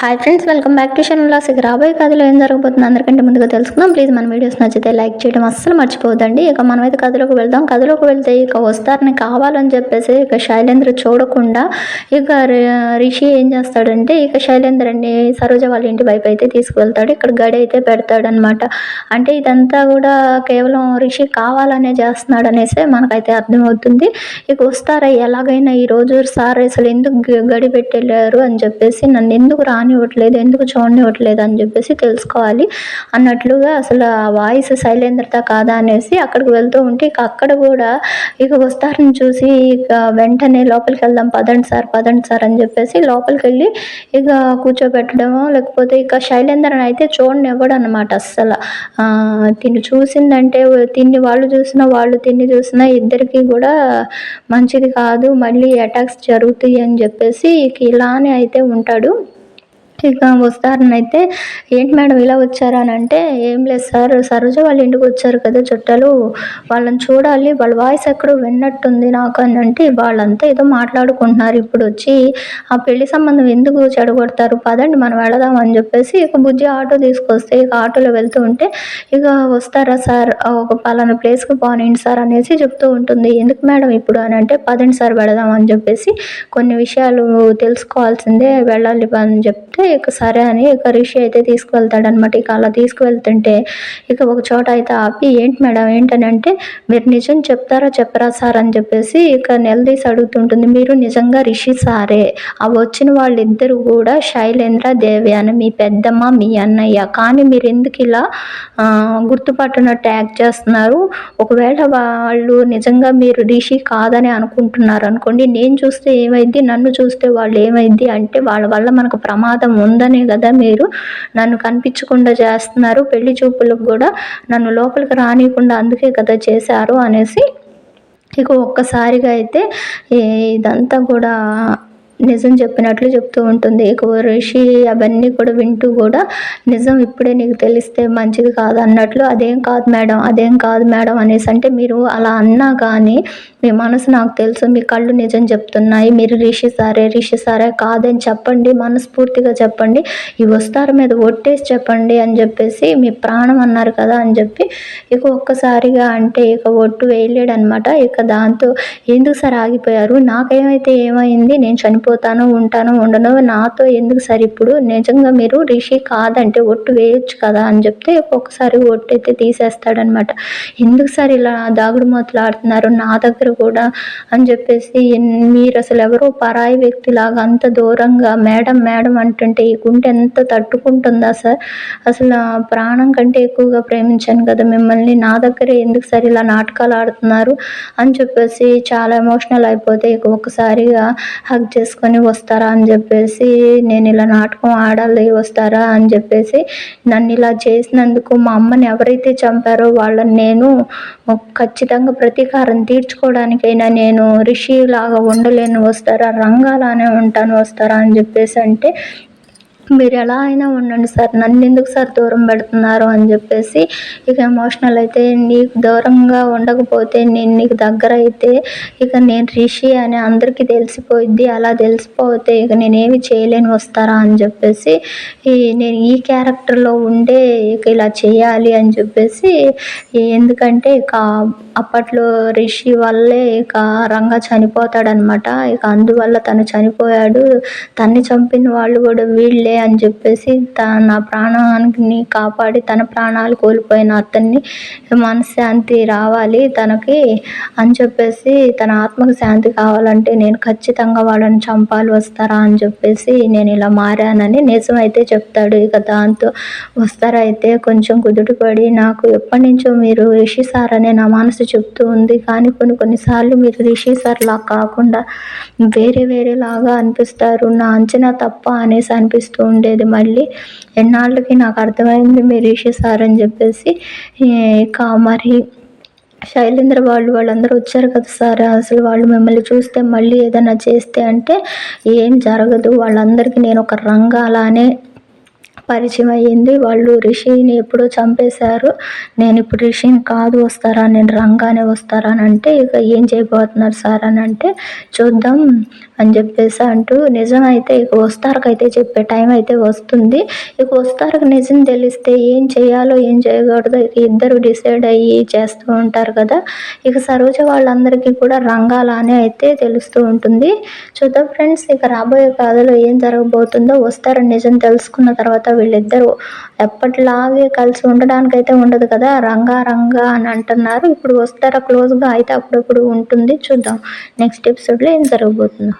Hi friends welcome back to channel ఇక రాబోయే కథలో ఏం జరగబోతుంది అందరికంటే ముందుగా తెలుసుకుందాం. ప్లీజ్ మన వీడియోస్ నచ్చితే లైక్ చేయడం అస్సలు మర్చిపోదండి ఇక మనమైతే కథలోకి వెళ్దాం. కథలోకి వెళ్తే ఇక వస్తారని కావాలని చెప్పేసి ఇక శైలేంద్ర చూడకుండా ఇక రి- రిషి ఏం చేస్తాడంటే ఇక శైలేంద్రని సరోజ వాళ్ళ ఇంటి వైపు అయితే తీసుకువెళ్తాడు. ఇక్కడ గడి అయితే పెడతాడనమాట అంటే ఇదంతా కూడా కేవలం రిషి కావాలనే చేస్తున్నాడు అనేసి మనకైతే అర్థమవుతుంది. ఇక వస్తారా? ఎలాగైనా ఈ రోజు సార్ అసలు ఎందుకు గడి పెట్టారు అని చెప్పేసి నన్ను ఎందుకు రాని రానివ్వట్లేదు ఎందుకు చూడనివ్వట్లేదు అని చెప్పేసి తెలుసుకోవాలి. అన్నట్లుగా అసలు ఆ వాయిస్ శైలేంద్రత కాదా అనేసి అక్కడికి వెళ్తూ ఉంటే ఇక అక్కడ కూడా ఇక వస్తారని చూసి ఇక వెంటనే లోపలికి వెళ్దాం పదండి సార్ పదండి సార్ అని చెప్పేసి లోపలికి వెళ్ళి ఇక కూర్చోబెట్టడము లేకపోతే ఇక శైలేంద్రని అయితే చూడనివ్వడు అనమాట అస్సలు. తిని చూసిందంటే తిన్ని వాళ్ళు చూసినా వాళ్ళు తిని చూసినా ఇద్దరికి కూడా మంచిది కాదు మళ్ళీ అటాక్స్ జరుగుతాయి అని చెప్పేసి ఇక ఇలానే అయితే ఉంటాడు. ఇక వస్తారని అయితే ఏంటి మేడం ఇలా వచ్చారా అని అంటే ఏం లేదు సార్ సరోజ వాళ్ళ ఇంటికి వచ్చారు కదా చుట్టాలు వాళ్ళని చూడాలి వాళ్ళ వాయిస్ ఎక్కడో విన్నట్టుంది నాకు అని అంటే వాళ్ళంతా ఏదో మాట్లాడుకుంటున్నారు ఇప్పుడు వచ్చి ఆ పెళ్ళి సంబంధం ఎందుకు చెడగొడతారు పదండి మనం వెళదాం అని చెప్పేసి ఇక బుజ్జి ఆటో తీసుకొస్తే ఇక ఆటోలో వెళ్తూ ఉంటే ఇక వస్తారా సార్ ఒక పలానా ప్లేస్కి పోనీయండి సార్ అనేసి చెప్తూ ఉంటుంది. ఎందుకు మేడం ఇప్పుడు అని అంటే పదండి సార్ వెళదాం అని చెప్పేసి కొన్ని విషయాలు తెలుసుకోవాల్సిందే వెళ్ళాలి అని చెప్తే ఇక సరే అని ఇక రిషి అయితే తీసుకువెళ్తాడనమాట ఇక అలా తీసుకువెళ్తుంటే ఇక ఒక చోట అయితే ఆపి ఏంటి మేడం ఏంటని? అంటే మీరు నిజం చెప్తారా చెప్పరా సార్? అని చెప్పేసి ఇక నిలదీసి అడుగుతుంటుంది. మీరు నిజంగా రిషి సారే? ఆ వచ్చిన వాళ్ళిద్దరు కూడా శైలేంద్ర దేవి అని మీ పెద్దమ్మ మీ అన్నయ్య. కానీ మీరు ఎందుకు ఇలా గుర్తుపట్టున గుర్తుపట్టునట్టు యాక్ట్ చేస్తున్నారు? ఒకవేళ వాళ్ళు నిజంగా మీరు రిషి కాదని అనుకుంటున్నారు అనుకోండి నేను చూస్తే ఏమైంది? నన్ను చూస్తే వాళ్ళు ఏమైంది? అంటే వాళ్ళ వల్ల మనకు ప్రమాదం ఉందనే కదా మీరు. నన్ను కనిపించకుండా చేస్తున్నారు. పెళ్ళి చూపులకు కూడా నన్ను లోపలికి రానియకుండా అందుకే కదా చేశారు అనేసి ఇక ఒక్కసారిగా అయితే ఇదంతా కూడా నిజం చెప్పినట్లు చెప్తూ ఉంటుంది. ఇక రిషి అవన్నీ కూడా వింటూ కూడా నిజం ఇప్పుడే నీకు తెలిస్తే మంచిది కాదు అన్నట్లు అదేం కాదు మేడం అదేం కాదు మేడం అనేసి. అంటే మీరు అలా అన్నా కానీ మీ మనసు నాకు తెలుసు మీ కళ్ళు నిజం చెప్తున్నాయి మీరు రిషి సారే రిషి సారే కాదని చెప్పండి మనస్ఫూర్తిగా చెప్పండి ఈ వస్తారు మీద ఒట్టేసి చెప్పండి అని చెప్పేసి మీ ప్రాణం అన్నారు కదా అని చెప్పి ఇక ఒక్కసారిగా అంటే ఇక ఒట్టు వేయలేడు అనమాట ఇక దాంతో ఎందుకు సార్ ఆగిపోయారు? నాకేమైతే ఏమైంది? నేను చనిపోతాను ఉంటాను ఉండను నాతో ఎందుకు సార్ ఇప్పుడు? నిజంగా మీరు రిషి కాదంటే ఒట్టు వేయొచ్చు కదా అని చెప్తే ఒక్కొక్కసారి ఒట్టు అయితే తీసేస్తాడనమాట ఎందుకు సార్ ఇలా దాగుడు మూతలు ఆడుతున్నారు? నా దగ్గర కూడా అని చెప్పేసి మీరు అసలు ఎవరో పరాయి వ్యక్తిలాగా అంత దూరంగా మేడం మేడం అంటుంటే ఈ గుండె ఎంత తట్టుకుంటుందా సార్? అసలు ప్రాణం కంటే ఎక్కువగా ప్రేమించాను కదా మిమ్మల్ని. నా దగ్గరే ఎందుకు సార్ ఇలా నాటకాలు ఆడుతున్నారు అని చెప్పేసి చాలా ఎమోషనల్ అయిపోతే ఒక్కసారిగా హగ్ చేసుకొని వస్తారా అని చెప్పేసి నేను ఇలా నాటకం ఆడాలి వస్తారా అని చెప్పేసి నన్ను ఇలా చేసినందుకు మా అమ్మని ఎవరైతే చంపారో వాళ్ళని నేను ఖచ్చితంగా ప్రతీకారం తీర్చుకోవడానికైనా నేను రిషి లాగా ఉండలేను వస్తారా రంగాలానే ఉంటాను వస్తారా అని చెప్పేసి అంటే మీరు ఎలా అయినా ఉండండి సార్. నన్ను ఎందుకు సార్ దూరం పెడుతున్నారు అని చెప్పేసి ఇక ఎమోషనల్ అయితే నీకు దూరంగా ఉండకపోతే నేను నీకు దగ్గర అయితే ఇక నేను రిషి అని అందరికీ తెలిసిపోయిద్ది. అలా తెలిసిపోతే ఇక నేనేమి చేయలేని వస్తారా అని చెప్పేసి ఈ నేను ఈ క్యారెక్టర్లో ఉండే ఇక ఇలా చేయాలి అని చెప్పేసి ఎందుకంటే ఇక అప్పట్లో రిషి వల్లే ఇక రంగా చనిపోతాడనమాట ఇక అందువల్ల తను చనిపోయాడు. తన్ని చంపిన వాళ్ళు కూడా వీళ్ళే అని చెప్పేసి త నా ప్రాణాన్ని కాపాడి తన ప్రాణాలు కోల్పోయిన అతన్ని మనశ్శాంతి రావాలి తనకి అని చెప్పేసి తన ఆత్మకు శాంతి కావాలంటే నేను ఖచ్చితంగా వాళ్ళని చంపాలి వస్తారా అని చెప్పేసి నేను ఇలా మారానని నిజమైతే చెప్తాడు. ఇక దాంతో వస్తారా అయితే కొంచెం కుదుటపడి నాకు ఎప్పటి నుంచో మీరు రిషి సార్ అనే నా మనసు చెప్తూ ఉంది. కానీ కొన్ని కొన్నిసార్లు మీరు రిషి సార్ లా కాకుండా వేరే వేరే లాగా అనిపిస్తారు. నా అంచనా తప్ప అనేసి అనిపిస్తూ ఉండేది మళ్ళీ. ఎన్నాళ్ళకి నాకు అర్థమైంది మీరు రిషి సార్ అని చెప్పేసి ఇంకా మరి శైలేంద్ర వాళ్ళు వాళ్ళందరూ వచ్చారు కదా సార్. అసలు వాళ్ళు మిమ్మల్ని చూస్తే మళ్ళీ ఏదైనా చేస్తే అంటే ఏం జరగదు. వాళ్ళందరికీ నేను ఒక రంగాలానే పరిచయం అయ్యింది వాళ్ళు రిషిని ఎప్పుడో చంపేశారు. నేను ఇప్పుడు రిషిని కాదు వస్తారా? నేను రంగానే వస్తారా? అని అంటే ఇక ఏం చేయబోతున్నారు సార్ అని అంటే చూద్దాం అని చెప్పేసి అంటూ నిజమైతే ఇక వస్తారకైతే చెప్పే టైం అయితే వస్తుంది. ఇక వస్తారకు నిజం తెలిస్తే ఏం చేయాలో ఏం చేయకూడదో ఇక ఇద్దరు డిసైడ్ అయ్యి చేస్తూ ఉంటారు కదా. ఇక సరోజ వాళ్ళందరికీ కూడా రంగాలానే అయితే తెలుస్తూ ఉంటుంది. చూద్దాం ఫ్రెండ్స్ ఇక రాబోయే కథలో ఏం జరగబోతుందో వస్తారని నిజం తెలుసుకున్న తర్వాత వీళ్ళిద్దరూ ఎప్పటిలాగే కలిసి ఉండడానికి అయితే ఉండదు కదా? రంగా రంగా అని అంటున్నారు. ఇప్పుడు వస్తారా? క్లోజ్గా అయితే అప్పుడప్పుడు ఉంటుంది. చూద్దాం. నెక్స్ట్ ఎపిసోడ్లో ఏం జరగబోతుందో.